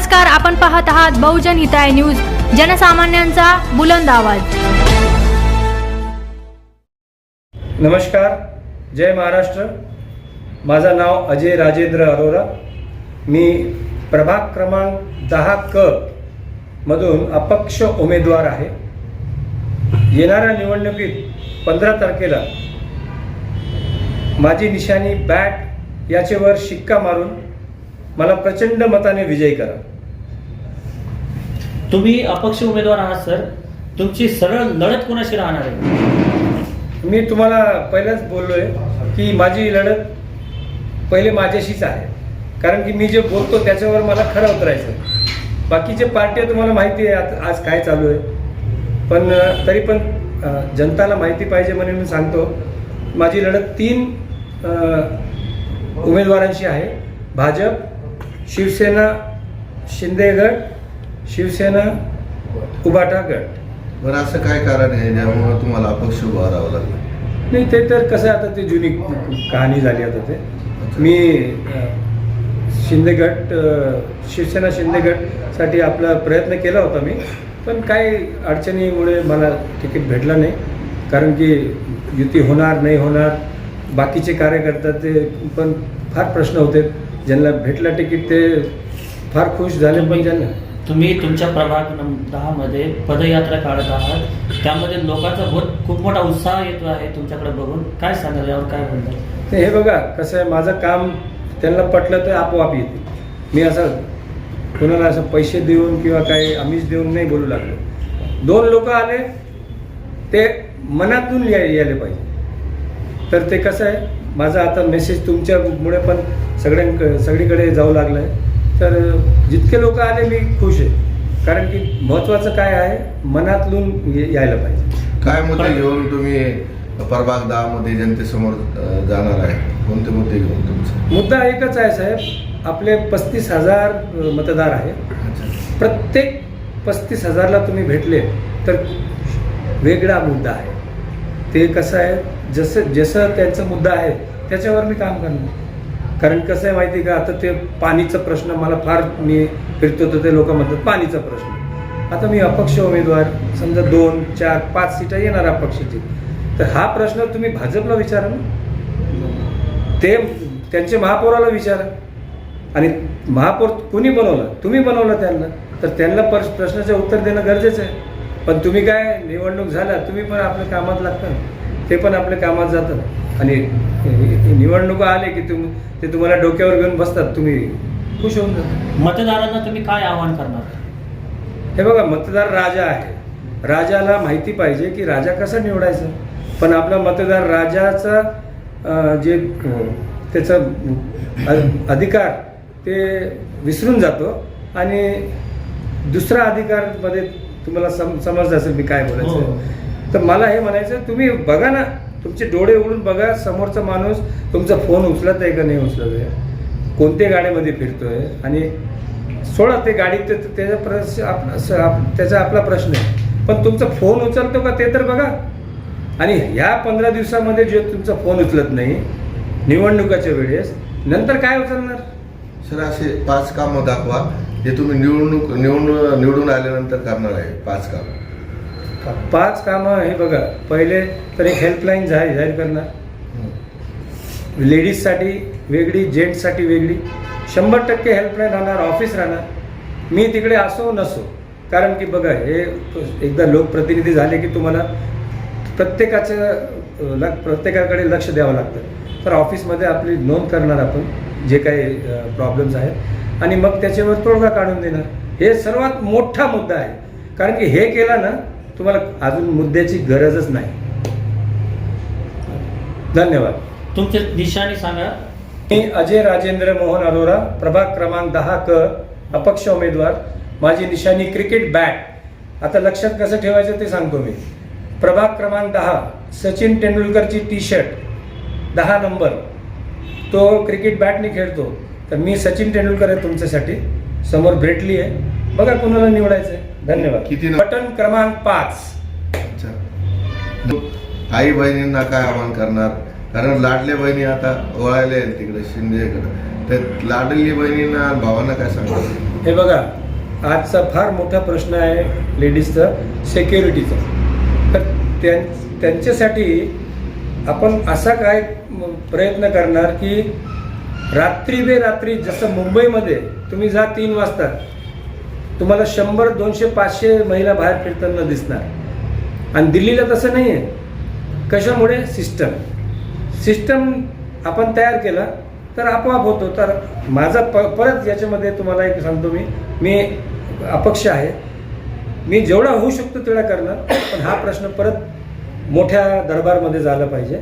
नमस्कार आपण पाहत आहात बहुजन हिताय न्यूज जनसामान्यांचा बुलंद आवाज. नमस्कार जय महाराष्ट्र. माझं नाव अजय राजेंद्र अरोरा. मी प्रभाग क्रमांक दहा क मधून अपक्ष उमेदवार आहे. येणाऱ्या निवडणुकीत पंधरा तारखेला माझी निशाणी बॅट याचेवर शिक्का मारून मला प्रचंड मताने विजयी करा. तुम्ही अपक्ष उमेदवार आहात सर. तुमची सरळ लढत कोणाशी राहणार आहे? मी तुम्हाला पहिलंच बोललोय की माझी लढत पहिले माझ्याशीच आहे. कारण की मी जे बोलतो त्याच्यावर मला खरं उतरायचं बाकीचे पार्ट्या तुम्हाला माहिती आहे आज काय चालू आहे. पण तरी पण जनताला माहिती पाहिजे म्हणून मी सांगतो माझी लढत तीन उमेदवारांशी आहे. भाजप शिवसेना शिंदे गट शिवसेना उबाटा गट बरं असं काय कारण आहे? ज्यामुळे तुम्हाला अपक्ष उभा राहावं लागलं? नाही ते तर कसं आता ते जुनी कहाणी झाली आता ते. मी अं, शिंदे गट अं, शिवसेना शिंदे गटसाठी आपला प्रयत्न केला होता मी. पण काही अडचणीमुळे मला तिकीट भेटलं नाही. कारण की युती होणार नाही होणार बाकीचे कार्यकर्ता ते पण फार प्रश्न होते. ज्यांना भेटलं तिकीट ते फार खुश झाले पण ज्यांना. तुम्ही तुमच्या प्रभाग दहा मध्ये पदयात्रा काढत आहात. त्यामध्ये लोकांचा बहुत खूप मोठा उत्साह येतो आहे तुमच्याकडे बघून. काय सांगाल यावर काय म्हणतात? हे बघा कसं आहे माझं काम त्यांना पटलं तर आपोआप येते. मी असं कोणाला असं पैसे देऊन किंवा काही आम्हीच देऊन नाही बोलू लागलो. दोन लोक आले ते मनातून यायला पाहिजे. तर ते कसं आहे माझा आता मेसेज तुमच्यामुळे पण सगळ्यां सगळीकडे जाऊ लागला आहे तर जितके लोक आले मी खुश आहे. कारण की महत्त्वाचं काय आहे? मनातून यायला पाहिजे. काय मुद्दे घेऊन तुम्ही प्रभाग दहा मध्ये जनतेसमोर जाणार आहे? कोणते मुद्दे घेऊन तुमचे? मुद्दा एकच आहे साहेब. आपले पस्तीस हजार मतदार आहेत. प्रत्येक पस्तीस हजारला तुम्ही भेटले तर वेगळा मुद्दा आहे. ते कसं आहे? जसं जसं त्यांचा मुद्दा आहे त्याच्यावर मी काम करणार. कारण कसं आहे माहिती आहे का? आता ते पाणीचा प्रश्न मला फार मी फिरतो तर ते लोक म्हणतात पाणीचा प्रश्न. आता मी अपक्ष उमेदवार समजा दोन चार पाच सीटा येणार अपक्षाची. तर हा प्रश्न तुम्ही भाजपला विचारा ना. ते त्यांचे महापौराला विचारा. आणि महापौर कुणी बनवलं? तुम्ही बनवलं त्यांना. तर त्यांना पर प्रश्नाचं उत्तर देणं गरजेचं आहे. पण तुम्ही काय निवडणूक झाला तुम्ही पण आपल्या कामात लागता. ते पण आपल्या कामात जातात. आणि निवडणुका आले की तुम ते तुम्हाला डोक्यावर घेऊन बसतात. तुम्ही खुश होऊन जाता. मतदारांना तुम्ही काय आवाहन करणार? हे बघा मतदार राजा आहे. राजाला माहिती पाहिजे की राजा कसा निवडायचा. पण आपला मतदार राजाचा जे त्याचा अधिकार ते विसरून जातो. आणि दुसरा अधिकारमध्ये तुम्हाला सम समजलं असेल मी काय हो. बोलायचं तर मला हे म्हणायचं तुम्ही बघा ना तुमचे डोळे उघडून बघा समोरचा माणूस तुमचा फोन उचलत आहे का नाही उचलत आहे? कोणत्या गाडीमध्ये फिरतोय? आणि सोडा ते गाडीत ते- त्याचा प्रश्न आप- त्याचा आपला प्रश्न आहे. पण तुमचा फोन उचलतो का ते तर बघा. आणि ह्या पंधरा दिवसामध्ये जे तुमचा फोन उचलत नाही निवडणुकाच्या वेळेस नंतर काय उचलणार? सर असे पाच कामं दाखवा जे तुम्ही निवडणूक निवडून निवडून आल्यानंतर करणार आहे पाच कामं. पाच कामं हे बघा पहिले तर एक हेल्पलाईन जाहीर जाहीर करणार. लेडीजसाठी वेगळी जेंट्ससाठी वेगळी. शंभर टक्के हेल्पलाईन राहणार ऑफिस राहणार. मी तिकडे असो नसो. कारण की बघा हे एकदा लोकप्रतिनिधी झाले की तुम्हाला प्रत्येकाचं लक प्रत्येकाकडे लक्ष द्यावं लागतं. तर ऑफिसमध्ये आपली नोंद करणार आपण जे काही प्रॉब्लेम्स आहेत. आणि मग त्याच्यावर तोडगा काढून देणार. हे सर्वात मोठा मुद्दा आहे. कारण की हे केलं ना तुम्हाला अजून मुद्द्याची गरजच नाही. धन्यवाद. तुमची निशाणी सांगा. मी अजय राजेंद्र मोहन अरोरा प्रभाग क्रमांक दहा क अपक्ष उमेदवार. माझी निशाणी क्रिकेट बॅट. आता लक्षात कसं ठेवायचं ते सांगतो मी. प्रभाग क्रमांक दहा सचिन तेंडुलकरची टी शर्ट दहा नंबर. तो क्रिकेट बॅटने खेळतो. तर मी सचिन तेंडुलकर आहे तुमच्यासाठी. समोर ब्रेटली आहे बघा कुणाला निवडायचं आहे धन्यवाद. किती बटन क्रमांक पाच. अच्छा. आई बहिणींना काय आवाहन करणार? कारण लाडल्या बहिणी आता आहेत तिकडे शिंदेकडे. तर लाडली बहिणींना भावांना काय सांगतात हे बघा आजचा फार मोठा प्रश्न आहे लेडीजचा सेक्युरिटीचा तर त्यां त्यांच्यासाठी आपण असा काय प्रयत्न करणार की रात्री बे रात्री जसं मुंबईमध्ये तुम्ही जा तीन वाजता तुम्हाला शंभर दोनशे पाचशे महिला बाहेर फिरताना दिसणार. आणि दिल्लीला तसं नाही आहे कशामुळे? सिस्टम. सिस्टम आपण तयार केला तर आपोआप होतो. तर माझा प परत याच्यामध्ये तुम्हाला एक सांगतो मी. मी अपक्ष आहे. मी जेवढा होऊ शकतो तेवढा करणार. पण हा प्रश्न परत मोठ्या दरबारमध्ये झाला पाहिजे.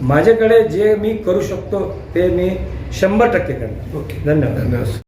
माझ्याकडे जे मी करू शकतो ते मी शंभर टक्के करणार. ओके. धन्यवाद. धन्यवाद.